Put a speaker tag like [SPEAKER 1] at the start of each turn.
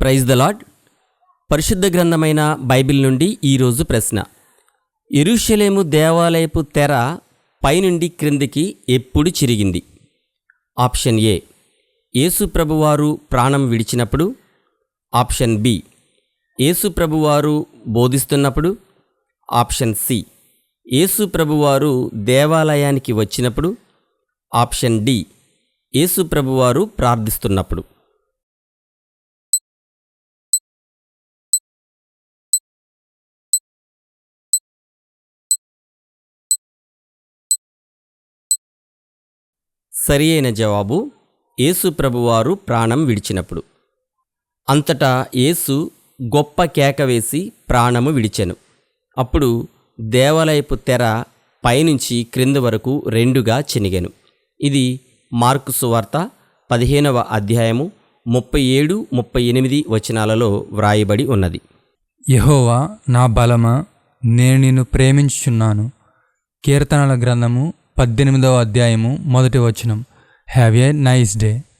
[SPEAKER 1] Praise the lord పరిశుద్ధ గ్రంథమైన Bible నుండి ఈరోజు ప్రశ్న. ఎరుషలేము దేవాలయపు తెర పైనుండి క్రిందికి ఎప్పుడు చిరిగింది? ఆప్షన్ ఏ యేసు ప్రభువారు ప్రాణం విడిచినప్పుడు. ఆప్షన్ బి యేసు ప్రభువారు బోధిస్తున్నప్పుడు. ఆప్షన్ సి యేసు ప్రభువారు దేవాలయానికి వచ్చినప్పుడు. ఆప్షన్ డి యేసు ప్రభువారు ప్రార్థిస్తున్నప్పుడు. సరి అయిన జవాబు యేసు ప్రభువారు ప్రాణం విడిచినప్పుడు. అంతటా యేసు గొప్ప కేక వేసి ప్రాణము విడిచెను. అప్పుడు దేవాలయపు తెర పైనుంచి క్రింద వరకు రెండుగా చెనిగెను. ఇది మార్కు సువార్త పదిహేనవ అధ్యాయము ముప్పై ఏడు ముప్పై ఎనిమిది వచనాలలో వ్రాయబడి ఉన్నది.
[SPEAKER 2] యహోవా నా బలమా నేను నిన్ను ప్రేమించుచున్నాను. కీర్తనల గ్రంథము పద్దెనిమిదవ అధ్యాయము మొదటి వచనం. Have a nice day